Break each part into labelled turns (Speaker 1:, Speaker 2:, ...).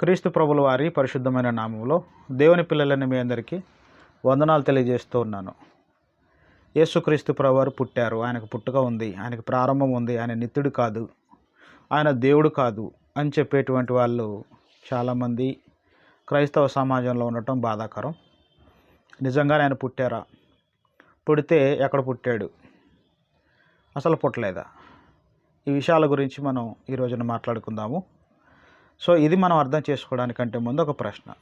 Speaker 1: క్రీస్తు ప్రభుల వారి పరిశుద్ధమైన నామంలో దేవుని పిల్లలని మీ అందరికీ వందనాలు తెలియజేస్తూ ఉన్నాను. యేసుక్రీస్తు ప్రభువారు పుట్టారు. ఆయనకు పుట్టుక ఉంది. ఆయనకు ప్రారంభం ఉంది. ఆయన నిత్యుడు కాదు. ఆయన దేవుడు కాదు అని చెప్పేటువంటి వాళ్ళు చాలామంది క్రైస్తవ సమాజంలో ఉండటం బాధాకరం. నిజంగానే ఆయన పుట్టారా? పుడితే ఎక్కడ పుట్టాడు? అసలు పుట్టలేదా? ఈ విషయాల గురించి మనం ఈ రోజున మాట్లాడుకుందాము. సో ఇది మనం అర్థం చేసుకోవడానికంటే ముందు ఒక ప్రశ్న.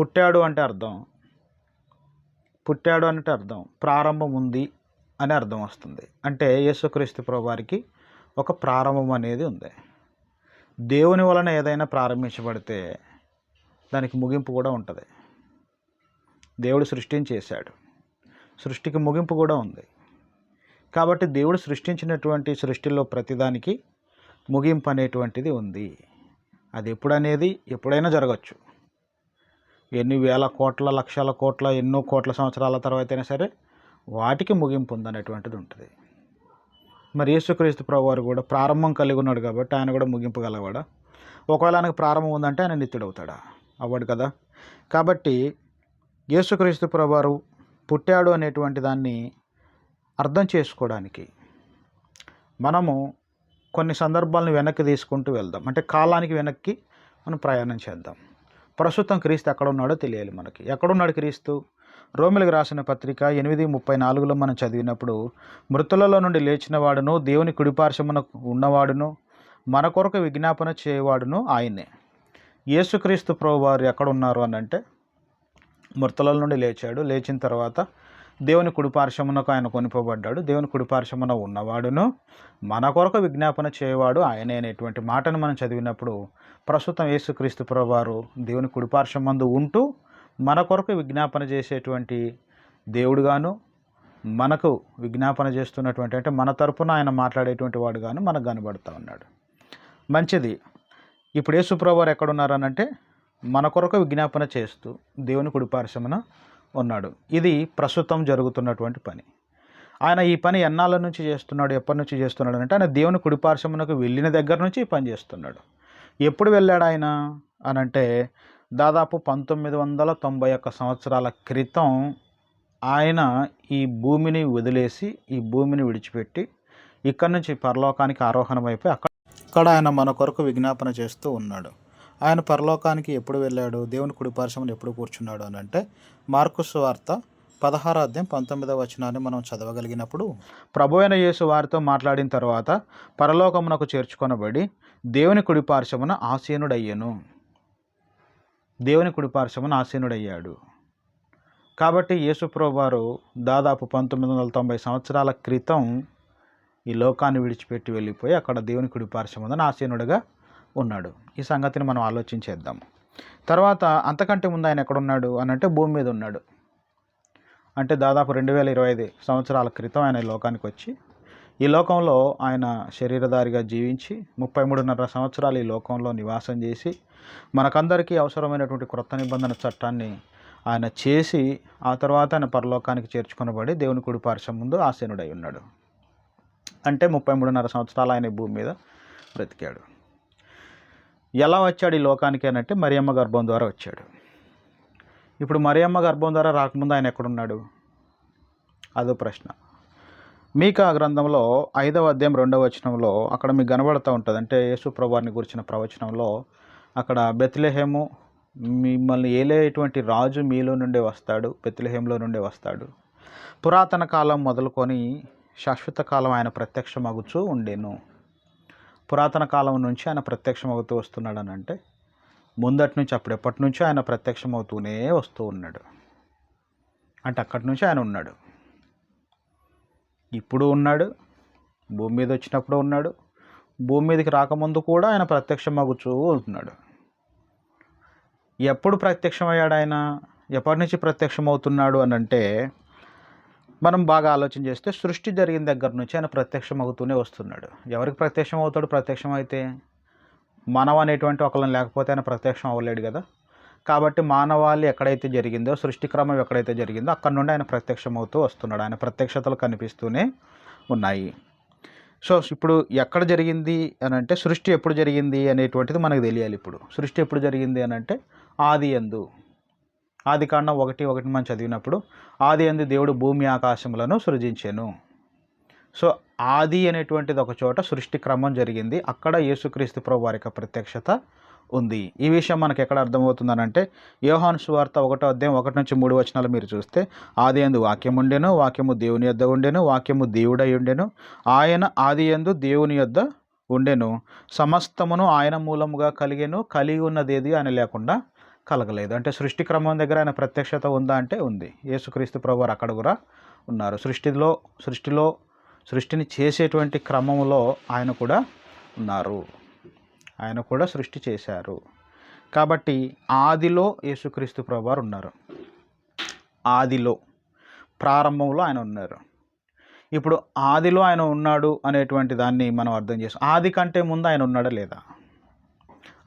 Speaker 1: పుట్టాడు అంటే అర్థం. పుట్టాడు అంటే అర్థం. ప్రారంభం ఉంది అని అర్థం వస్తుంది. అంటే యేసుక్రీస్తు ప్రభువారికి ఒక ప్రారంభం అనేది ఉంది. దేవుని వలన ఏదైనా ప్రారంభించబడితే దానికి ముగింపు కూడా ఉంటుంది. దేవుడు సృష్టిని చేశాడు. సృష్టికి ముగింపు కూడా ఉంది. కాబట్టి దేవుడు సృష్టించినటువంటి సృష్టిలో ప్రతిదానికి ముగింపు అనేటువంటిది ఉంది. అది ఎప్పుడనేది ఎప్పుడైనా జరగచ్చు. ఎన్ని వేల కోట్ల లక్షల కోట్ల ఎన్నో కోట్ల సంవత్సరాల తర్వాత అయినా సరే వాటికి ముగింపు ఉందనేటువంటిది ఉంటుంది. మరి యేసుక్రీస్తు ప్రభు వారు కూడా ప్రారంభం కలిగి ఉన్నాడు కాబట్టి ఆయన కూడా ముగింపు గలవాడా? ఒకవేళ ఆయనకు ప్రారంభం ఉందంటే ఆయన నిత్యుడవుతాడా? అవ్వడు కదా. కాబట్టి యేసుక్రీస్తు ప్రభు వారు పుట్టాడు అనేటువంటి దాన్ని అర్థం చేసుకోవడానికి మనము కొన్ని సందర్భాలను వెనక్కి తీసుకుంటూ వెళ్దాం. అంటే కాలానికి వెనక్కి మనం ప్రయాణం చేద్దాం. ప్రస్తుతం క్రీస్తు ఎక్కడ ఉన్నాడో తెలియాలి మనకి. ఎక్కడున్నాడు క్రీస్తు? రోమిలకు రాసిన పత్రిక ఎనిమిది ముప్పై నాలుగులో మనం చదివినప్పుడు మృతులలో నుండి లేచిన వాడును దేవుని కుడిపార్శ్వమున ఉన్నవాడును మన కొరకు విజ్ఞాపన చేయవాడును ఆయనే. యేసుక్రీస్తు ప్రభు వారు ఎక్కడ ఉన్నారు అని అంటే మృతుల నుండి లేచాడు. లేచిన తర్వాత దేవుని కుడిపార్శ్వమునకు ఆయన కొనిపోబడ్డాడు. దేవుని కుడిపార్శ్వమున ఉన్నవాడును మన కొరకు విజ్ఞాపన చేయవాడు ఆయనే అనేటువంటి మాటను మనం చదివినప్పుడు ప్రస్తుతం యేసుక్రీస్తు ప్రభువారు దేవుని కుడిపార్శ్వమందు ఉంటూ మన కొరకు విజ్ఞాపన చేసేటువంటి దేవుడుగాను మనకు విజ్ఞాపన చేస్తున్నటువంటి అంటే మన తరపున ఆయన మాట్లాడేటువంటి వాడుగాను మనకు కనబడుతూ ఉన్నాడు. మంచిది. ఇప్పుడు యేసుప్రభువారు ఎక్కడున్నారనంటే మన కొరకు విజ్ఞాపన చేస్తూ దేవుని కుడిపార్శ్వమున ఉన్నాడు. ఇది ప్రస్తుతం జరుగుతున్నటువంటి పని. ఆయన ఈ పని ఎన్నాళ్ళ నుంచి చేస్తున్నాడు ఎప్పటి నుంచి చేస్తున్నాడు అంటే ఆయన దేవుని కుడిపార్శ్వమునకు వెళ్ళిన దగ్గర నుంచి ఈ పని చేస్తున్నాడు. ఎప్పుడు వెళ్ళాడు ఆయన? అని అంటే దాదాపు పంతొమ్మిది వందల తొంభై ఒక్క సంవత్సరాల క్రితం ఆయన ఈ భూమిని వదిలేసి ఈ భూమిని విడిచిపెట్టి ఇక్కడ నుంచి పరలోకానికి ఆరోహణమైపోయి అక్కడ అక్కడ ఆయన మన కొరకు విజ్ఞాపన చేస్తూ ఉన్నాడు. ఆయన పరలోకానికి ఎప్పుడు వెళ్ళాడు? దేవుని కుడిపార్శ్వమును ఎప్పుడు కూర్చున్నాడు అని అంటే మార్కుస్ వార్త పదహార అధ్యాయం పంతొమ్మిదవ వచనాన్ని మనం చదవగలిగినప్పుడు ప్రభు అయిన యేసు వారితో మాట్లాడిన తర్వాత పరలోకమునకు చేర్చుకొనబడి దేవుని కుడిపార్శ్వమున ఆసీనుడయ్యను. దేవుని కుడిపార్శ్వమున ఆసీనుడయ్యాడు. కాబట్టి యేసుప్రభు వారు దాదాపు పంతొమ్మిది వందల తొంభై సంవత్సరాల క్రితం ఈ లోకాన్ని విడిచిపెట్టి వెళ్ళిపోయి అక్కడ దేవుని కుడి పార్శ్వమున ఆసీనుడిగా ఉన్నాడు. ఈ సంగతిని మనం ఆలోచించేద్దాం. తర్వాత అంతకంటే ముందు ఆయన ఎక్కడున్నాడు అని అంటే భూమి మీద ఉన్నాడు. అంటే దాదాపు రెండు వేల ఇరవై ఐదు సంవత్సరాల క్రితం ఆయన ఈ లోకానికి వచ్చి ఈ లోకంలో ఆయన శరీరధారిగా జీవించి ముప్పై మూడున్నర సంవత్సరాలు ఈ లోకంలో నివాసం చేసి మనకందరికీ అవసరమైనటువంటి క్రొత్త నిబంధన చట్టాన్ని ఆయన చేసి ఆ తర్వాత ఆయన పరలోకానికి చేర్చుకొనబడి దేవుని కుడి పార్శ్వం ముందు ఆసీనుడై ఉన్నాడు. అంటే ముప్పై మూడున్నర సంవత్సరాలు ఆయన భూమి మీద బ్రతికాడు. ఎలా వచ్చాడు ఈ లోకానికి అని అంటే మరియమ్మ గర్భం ద్వారా వచ్చాడు. ఇప్పుడు మరియమ్మ గర్భం ద్వారా రాకముందు ఆయన ఎక్కడున్నాడు? అదో ప్రశ్న. మీకా గ్రంథంలో ఐదవ అధ్యాయం రెండవ వచనంలో అక్కడ మీకు కనబడుతూ ఉంటుంది. అంటే యేసు ప్రభువారిని గురించిన ప్రవచనంలో అక్కడ బెత్లెహేము మిమ్మల్ని ఏలేటువంటి రాజు మీలో నుండే వస్తాడు బెత్లెహేంలో నుండే వస్తాడు. పురాతన కాలం మొదలుకొని శాశ్వత కాలం ఆయన ప్రత్యక్షమగుచూ ఉండేను. పురాతన కాలం నుంచి ఆయన ప్రత్యక్షమవుతూ వస్తున్నాడు అని అంటే ముందటి నుంచి అప్పుడు ఎప్పటి నుంచో ఆయన ప్రత్యక్షమవుతూనే వస్తూ ఉన్నాడు. అంటే అక్కడి నుంచి ఆయన ఉన్నాడు. ఇప్పుడు ఉన్నాడు. భూమి మీద వచ్చినప్పుడు ఉన్నాడు. భూమి మీదకి రాకముందు కూడా ఆయన ప్రత్యక్షమగుచూ ఉంటున్నాడు ఎప్పుడు ప్రత్యక్షమయ్యాడు ఆయన? ఎప్పటి నుంచి ప్రత్యక్షమవుతున్నాడు అని అంటే మనం బాగా ఆలోచన చేస్తే సృష్టి జరిగిన దగ్గర నుంచి ఆయన ప్రత్యక్షం అవుతూనే వస్తున్నాడు. ఎవరికి ప్రత్యక్షం అవుతాడు ప్రత్యక్షం అయితే మానవ అనేటువంటి ఒకళ్ళని లేకపోతే ఆయన ప్రత్యక్షం అవ్వలేడు కదా. కాబట్టి మానవాళి ఎక్కడైతే జరిగిందో సృష్టి క్రమం ఎక్కడైతే జరిగిందో అక్కడ నుండి ఆయన ప్రత్యక్షం అవుతూ వస్తున్నాడు. ఆయన ప్రత్యక్షతలు కనిపిస్తూనే ఉన్నాయి. సో ఇప్పుడు ఎక్కడ జరిగింది అని అంటే సృష్టి ఎప్పుడు జరిగింది అనేటువంటిది మనకు తెలియాలి ఇప్పుడు. సృష్టి ఎప్పుడు జరిగింది అని అంటే ఆది ఎందు ఆది కాండం ఒకటి ఒకటి మనం చదివినప్పుడు ఆది ఎందు దేవుడు భూమి ఆకాశములను సృజించాను. సో ఆది అనేటువంటిది ఒక చోట సృష్టి క్రమం జరిగింది. అక్కడ యేసుక్రీస్తు ప్రభు వారి యొక్క ప్రత్యక్షత ఉంది. ఈ విషయం మనకు ఎక్కడ అర్థమవుతుందనంటే యోహాను సువార్త ఒకటో అధ్యాయం ఒకటి నుంచి మూడు వచనాలు మీరు చూస్తే ఆది ఎందు వాక్యం ఉండెను వాక్యము దేవుని యొద్ద ఉండెను వాక్యము దేవుడై ఉండెను ఆయన ఆది ఎందు దేవుని యొద్ద ఉండెను. సమస్తమును ఆయన మూలముగా కలిగెను కలిగి ఉన్నదేది ఆయన లేకుండా కలగలేదు. అంటే సృష్టి క్రమం దగ్గర ఆయన ప్రత్యక్షత ఉందా అంటే ఉంది. యేసుక్రీస్తు ప్రభు వారు అక్కడ కూడా ఉన్నారు. సృష్టిలో సృష్టిలో సృష్టిని చేసేటువంటి క్రమంలో ఆయన కూడా ఉన్నారు. ఆయన కూడా సృష్టి చేశారు. కాబట్టి ఆదిలో యేసుక్రీస్తు ప్రభు వారు ఉన్నారు. ఆదిలో ప్రారంభంలో ఆయన ఉన్నారు. ఇప్పుడు ఆదిలో ఆయన ఉన్నాడు అనేటువంటి దాన్ని మనం అర్థం చేసాం ఆది కంటే ముందు ఆయన ఉన్నాడా లేదా?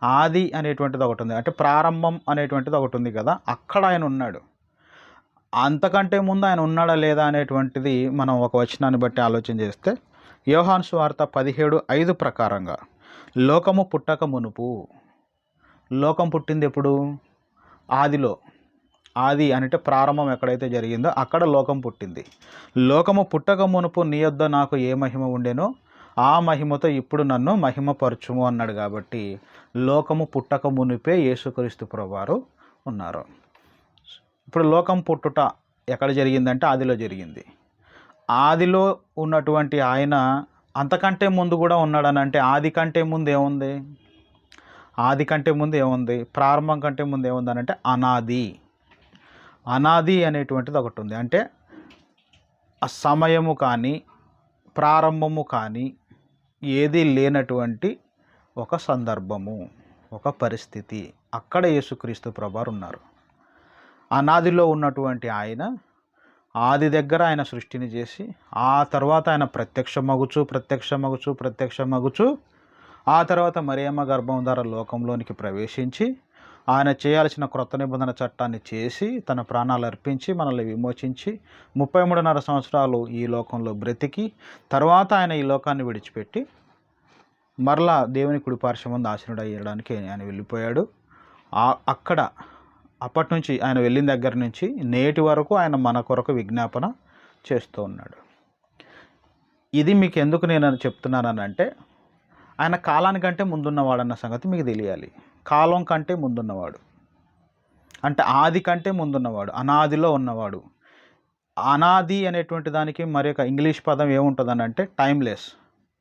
Speaker 1: ఆది అనేటువంటిది ఒకటి ఉంది. అంటే ప్రారంభం అనేటువంటిది ఒకటి ఉంది కదా అక్కడ ఆయన ఉన్నాడు. అంతకంటే ముందు ఆయన ఉన్నాడా లేదా అనేటువంటిది మనం ఒక వచనాన్ని బట్టి ఆలోచన చేస్తే యోహాన్ స్వార్త పదిహేడు ఐదు ప్రకారంగా లోకము పుట్టక మునుపు లోకం పుట్టింది ఎప్పుడు? ఆదిలో. ఆది అంటే ప్రారంభం ఎక్కడైతే జరిగిందో అక్కడ లోకం పుట్టింది. లోకము పుట్టక మునుపు నీ యొద్ద నాకు ఏ మహిమ ఉండేనో ఆ మహిమతో ఇప్పుడు నన్ను మహిమపరచుము అన్నాడు కాబట్టి లోకము పుట్టక మునిపే యేసుక్రీస్తు ప్రభువారు ఉన్నారు. ఇప్పుడు లోకం పుట్టుట ఎక్కడ జరిగిందంటే ఆదిలో జరిగింది. ఆదిలో ఉన్నటువంటి ఆయన అంతకంటే ముందు కూడా ఉన్నాడని అంటే ఆది కంటే ముందు ఏముంది? ఆది కంటే ముందు ఏముంది? ప్రారంభం కంటే ముందు ఏముంది అని అంటే అనాది. అనాది అనేటువంటిది ఒకటి ఉంది. అంటే సమయము కానీ ప్రారంభము కానీ ఏదీ లేనటువంటి ఒక సందర్భము ఒక పరిస్థితి. అక్కడ యేసుక్రీస్తు ప్రభారు ఉన్నారు అనాదిలో ఉన్నటువంటి ఆయన ఆది దగ్గర ఆయన సృష్టిని చేసి ఆ తర్వాత ఆయన ప్రత్యక్ష మగుచు ప్రత్యక్ష మగుచు ప్రత్యక్ష మగుచు ఆ తర్వాత మరియమ్మ గర్భం ద్వారా లోకంలోనికి ప్రవేశించి ఆయన చేయాల్సిన క్రొత్త నిబంధన చట్టాన్ని చేసి తన ప్రాణాలు అర్పించి మనల్ని విమోచించి ముప్పై మూడున్నర సంవత్సరాలు ఈ లోకంలో బ్రతికి తర్వాత ఆయన ఈ లోకాన్ని విడిచిపెట్టి మరలా దేవుని కుడిపార్శ్వం ముందు ఆశనుడు అయ్యడానికి ఆయన వెళ్ళిపోయాడు. అక్కడ అప్పటి నుంచి ఆయన వెళ్ళిన దగ్గర నుంచి నేటి వరకు ఆయన మన కొరకు విజ్ఞాపన చేస్తూ ఉన్నాడు. ఇది మీకు ఎందుకు నేను చెప్తున్నానంటే ఆయన కాలానికంటే ముందున్నవాడన్న సంగతి మీకు తెలియాలి. కాలం కంటే ముందున్నవాడు. అంటే ఆది కంటే ముందున్నవాడు అనాదిలో ఉన్నవాడు. అనాది అనేటువంటి దానికి మరి ఒక ఇంగ్లీష్ పదం ఏముంటుందని అంటే టైమ్లెస్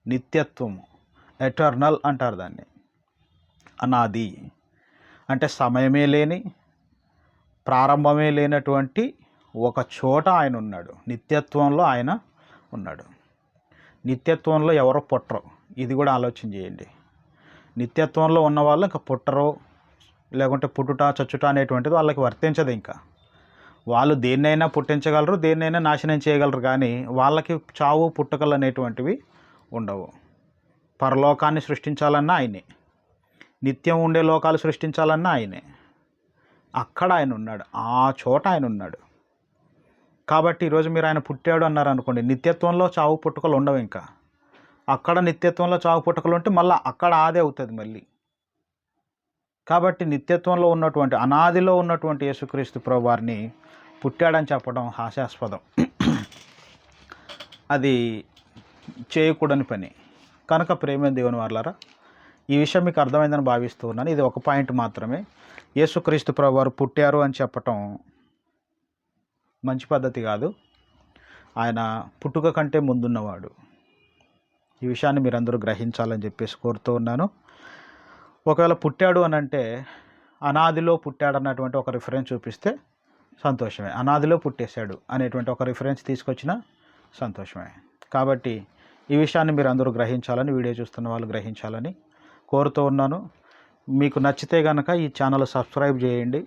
Speaker 1: నిత్యత్వము ఎటర్నల్ అంటారు దాన్ని. అనాది. అంటే సమయమే లేని ప్రారంభమే లేనటువంటి ఒక చోట ఆయన ఉన్నాడు. నిత్యత్వంలో ఆయన ఉన్నాడు. నిత్యత్వంలో ఎవరో పుట్టరు. ఇది కూడా ఆలోచన చేయండి. నిత్యత్వంలో ఉన్న వాళ్ళు ఇంకా పుట్టరు లేకుంటే పుట్టుట చచ్చుట అనేటువంటిది వాళ్ళకి వర్తించదు ఇంకా. వాళ్ళు దేన్నైనా పుట్టించగలరు దేన్నైనా నాశనం చేయగలరు కానీ వాళ్ళకి చావు పుట్టుకలు అనేటువంటివి ఉండవు. పరలోకాన్ని సృష్టించాలన్నా ఆయనే. నిత్యం ఉండే లోకాలు సృష్టించాలన్నా ఆయనే. అక్కడ ఆయన ఉన్నాడు ఆ చోట ఆయన ఉన్నాడు. కాబట్టి ఈరోజు మీరు ఆయన పుట్టాడు అన్నారు అనుకోండి నిత్యత్వంలో చావు పుట్టుకలు ఉండవు ఇంకా. అక్కడ నిత్యత్వంలో చావు పుట్టకలు ఉంటే మళ్ళీ అక్కడ ఆదే అవుతుంది మళ్ళీ. కాబట్టి నిత్యత్వంలో ఉన్నటువంటి అనాదిలో ఉన్నటువంటి యేసుక్రీస్తు ప్రభు వారిని పుట్టాడని చెప్పడం హాస్యాస్పదం. అది చేయకూడని పని. కనుక ప్రేమ దేవుని వాళ్ళారా ఈ విషయం మీకు అర్థమైందని భావిస్తూ ఉన్నాను. ఇది ఒక పాయింట్ మాత్రమే. యేసుక్రీస్తు ప్రభు వారు పుట్టారు అని చెప్పటం మంచి పద్ధతి కాదు. ఆయన పుట్టుక కంటే ముందున్నవాడు. ఈ విషయాన్ని మీరందరూ గ్రహించాలని చెప్పేసి కోరుతూ ఉన్నాను. ఒకవేళ పుట్టాడు అని అంటే అనాదిలో పుట్టాడు అన్నటువంటి ఒక రిఫరెన్స్ చూపిస్తే సంతోషమే. అనాదిలో పుట్టేశాడు అనేటువంటి ఒక రిఫరెన్స్ తీసుకొచ్చిన సంతోషమే. కాబట్టి ఈ విషయాన్ని మీరు అందరూ గ్రహించాలని వీడియో చూస్తున్న వాళ్ళు గ్రహించాలని కోరుతూ ఉన్నాను. మీకు నచ్చితే కనుక ఈ ఛానల్ సబ్స్క్రైబ్ చేయండి.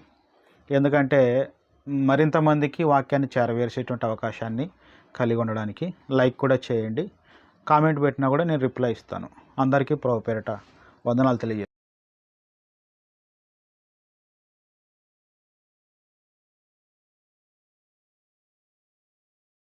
Speaker 1: ఎందుకంటే మరింతమందికి వాక్యాన్ని చేరవేర్చేటువంటి అవకాశాన్ని కలిగి ఉండడానికి లైక్ కూడా చేయండి. కామెంట్ పెట్టినా కూడా నేను రిప్లై ఇస్తాను. అందరికీ ప్రభు పేరట వందనాలు తెలియజేస్తాను